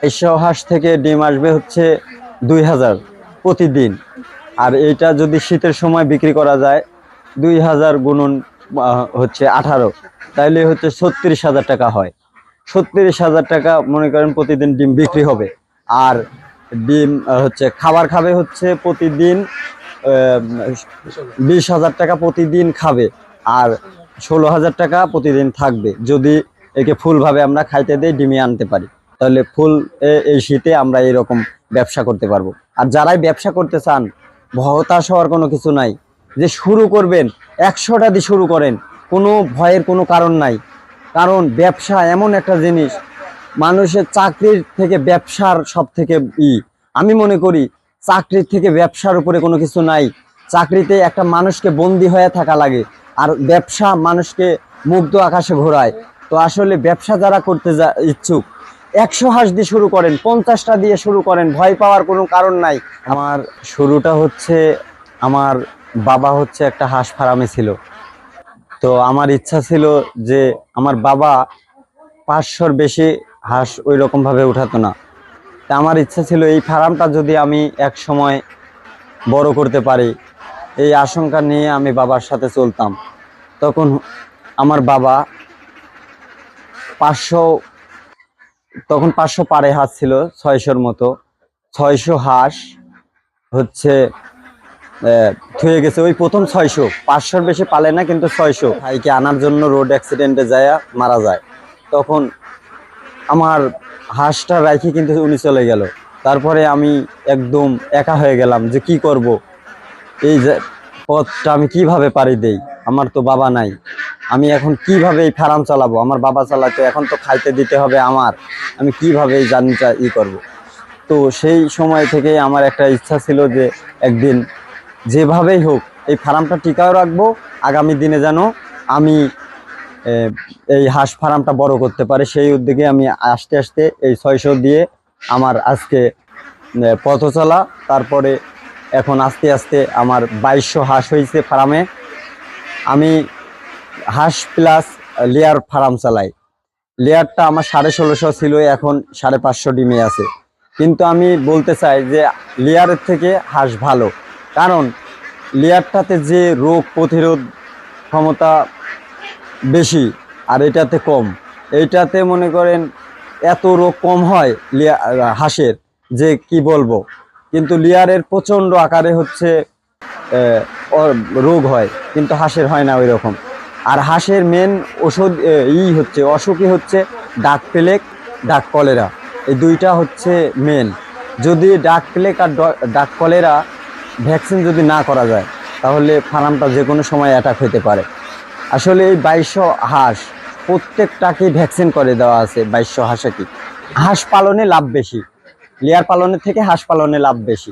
বাইশশো হাঁস থেকে ডিম আসবে হচ্ছে দুই হাজার প্রতিদিন। আর এটা যদি শীতের সময় বিক্রি করা যায়, দুই হাজার গুণন হচ্ছে আঠারো। তাইলে হচ্ছে ছত্রিশ হাজার টাকা হয়। ছত্রিশ হাজার টাকা মনে করেন প্রতিদিন ডিম বিক্রি হবে। আর ডিম হচ্ছে খাবার খাবে হচ্ছে প্রতিদিন বিশ হাজার টাকা প্রতিদিন খাবে। আর ষোলো হাজার টাকা প্রতিদিন থাকবে। যদি একে ফুলভাবে আমরা খাইতে দিই, ডিমে আনতে পারি। তাহলে ফুল এই শীতে আমরা এরকম ব্যবসা করতে পারব। আর যারাই ব্যবসা করতে চান হতাশ হওয়ার কোনো কিছু নাই। যে শুরু করবেন, একশোটা দিয়ে শুরু করেন, কোনো ভয়ের কোনো কারণ নাই। কারণ ব্যবসা এমন একটা জিনিস, মানুষের চাকরির থেকে ব্যবসার সব থেকে ই। আমি মনে করি, চাকরির থেকে ব্যবসার উপরে কোনো কিছু নাই। চাকরিতে একটা মানুষকে বন্দি হয়ে থাকা লাগে, আর ব্যবসা মানুষকে মুগ্ধ আকাশে ঘোরায়। তো আসলে ব্যবসা যারা করতে যা, ইচ্ছুক একশো হাঁস দিয়ে শুরু করেন, পঞ্চাশটা দিয়ে শুরু করেন, ভয় পাওয়ার কোনো কারণ নাই। আমার শুরুটা হচ্ছে, আমার বাবা হচ্ছে একটা হাঁস ফার্মে ছিল। তো আমার ইচ্ছা ছিল যে আমার বাবা পাঁচশোর বেশি হাঁস ওই রকমভাবে উঠাতো না। তা আমার ইচ্ছা ছিল এই ফার্মটা যদি আমি এক সময় বড় করতে পারি, এই আশঙ্কা নিয়ে আমি বাবার সাথে চলতাম। তখন আমার বাবা পাঁচশো তখন পাঁচশো পারে হাঁস ছিল, ছয়শোর মতো। ছয়শো হাঁস হচ্ছে থুয়ে গেছে। ওই প্রথম ছয়শো। পাঁচশোর বেশি পালে না, কিন্তু ছয়শো। ভাইকে আনার জন্য রোড অ্যাক্সিডেন্টে যায় মারা যায়। তখন আমার হাঁসটা রাখি কিন্তু উনি চলে গেল। তারপরে আমি একদম একা হয়ে গেলাম যে কি করব? এই যে পথটা আমি কীভাবে পারি দেই? আমার তো বাবা নাই। আমি এখন কীভাবে এই ফার্ম চালাবো? আমার বাবা চালাতে এখন তো খাইতে দিতে হবে আমার। আমি কীভাবে এই জার্নিটা ই করব? তো সেই সময় থেকে আমার একটা ইচ্ছা ছিল যে একদিন যেভাবেই হোক এই ফার্মটা টিকাও রাখব আগামী দিনে যেন আমি এই হাঁস ফার্মটা বড় করতে পারে। সেই উদ্যোগে আমি আস্তে আস্তে এই ছয়শো দিয়ে আমার আজকে এ, পথ চলা তারপরে এখন আস্তে আস্তে আমার বাইশশো হাঁস হয়েছে ফার্মে। আমি হাঁস প্লাস লেয়ার ফার্ম চালাই। লেয়ারটা আমার সাড়ে ষোলোশো ছিল, এখন সাড়ে পাঁচশো ডিমে আছে। কিন্তু আমি বলতে চাই যে লেয়ারের থেকে হাঁস ভালো। কারণ লেয়ারটাতে যে রোগ প্রতিরোধ ক্ষমতা বেশি, আর এটাতে কম। এইটাতে মনে করেন এত রোগ কম হয় লিয়া- হাঁসের, যে কি বলব? কিন্তু লিয়ারের প্রচণ্ড আকারে হচ্ছে রোগ হয়। কিন্তু হাঁসের হয় না ওই রকম আর হাঁসের মেন ওষুধ ই হচ্ছে, অসুখই হচ্ছে ডাক প্লেগ ডাক কলেরা। এই দুইটা হচ্ছে মেন যদি ডাক প্লেগ আর ডাক কলেরা ভ্যাকসিন যদি না করা যায়, তাহলে ফার্মটা যে কোনো সময় অ্যাটাক হতে পারে। আসলে এই বাইশশো হাঁস, প্রত্যেকটাকেই ভ্যাকসিন করে দেওয়া আছে বাইশশো হাঁসাকে হাঁস পালনে লাভ বেশি। লেয়ার পালনের থেকে হাঁস পালনে লাভ বেশি।